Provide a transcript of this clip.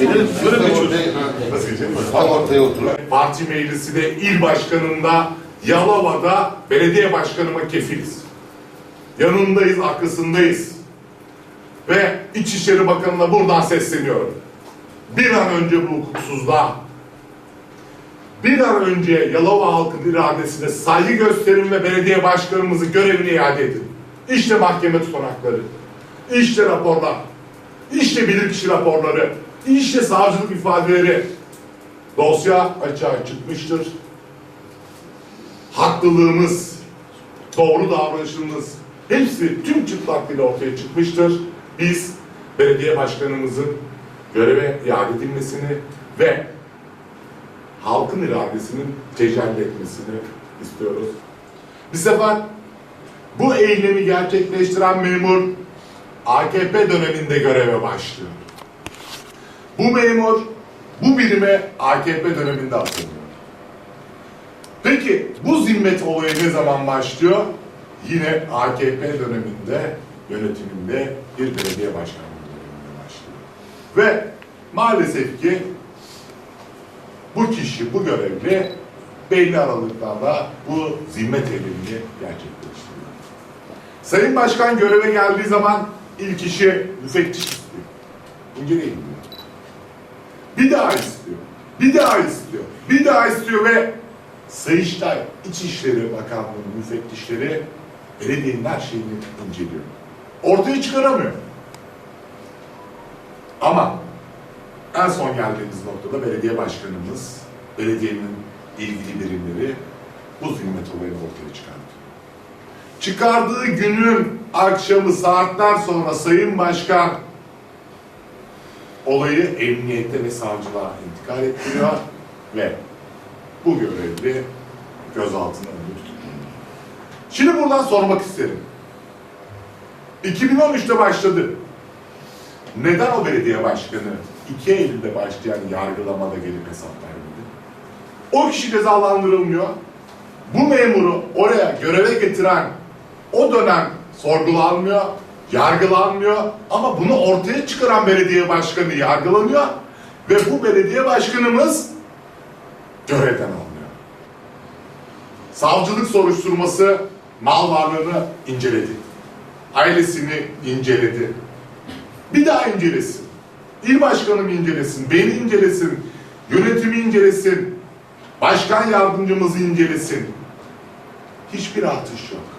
Edelim, şöyle mi geçiyoruz? Nasıl geçelim? Tam ortaya oturup. Parti meclisi de il başkanında, Yalova'da belediye başkanıma kefiliz. Yanındayız, arkasındayız. Ve İçişleri Bakanı'na buradan sesleniyorum. Bir an önce bu hukuksuzluğa, bir an önce Yalova halkın iradesine saygı gösterin ve belediye başkanımızı görevine iade edin. İşte mahkeme tutanakları, işte raporlar, işte bilirkişi raporları, işte savcılık ifadeleri. Dosya açığa çıkmıştır. Haklılığımız, doğru davranışımız hepsi tüm çıplaklığıyla ortaya çıkmıştır. Biz belediye başkanımızın göreve iade edilmesini ve halkın iradesinin tecelli etmesini istiyoruz. Bir sefer bu eylemi gerçekleştiren memur AKP döneminde göreve başlıyor. Bu memur bu birime AKP döneminde atılıyor. Peki bu zimmet olayı ne zaman başlıyor? Yine AKP döneminde yönetiminde bir belediye başkanlığı döneminde başlıyor. Ve maalesef ki bu kişi, bu görevli belli aralıklarla bu zimmet eylemini gerçekleştiriyor. Sayın Başkan göreve geldiği zaman ilk işi müfettiş istiyor. İnceleyin diyor. Bir daha istiyor. Bir daha istiyor. Bir daha istiyor ve Sayıştay İçişleri Bakanlığı müfettişleri belediyenin her şeyini inceliyor. Ortaya çıkaramıyor. Ama en son geldiğimiz noktada belediye başkanımız, belediyenin ilgili birimleri bu zimmet olayını ortaya çıkardı. Çıkardığı günün akşamı saatler sonra Sayın Başkan olayı emniyette ve savcılığa intikal ettiriyor ve bu görevli gözaltına alınıyor. Şimdi buradan sormak isterim. 2013'te başladı. Neden o belediye başkanı 2 Eylül'de başlayan yargılamada gelip hesap vermedi? O kişi cezalandırılmıyor. Bu memuru oraya göreve getiren o dönem sorgulanmıyor, yargılanmıyor ama bunu ortaya çıkaran belediye başkanı yargılanıyor ve bu belediye başkanımız görevden alınıyor. Savcılık soruşturması mal varlığını inceledi. Ailesini inceledi. Bir daha incelesin. İl başkanım incelesin, beni incelesin, yönetimi incelesin, başkan yardımcımızı incelesin. Hiçbir artış yok.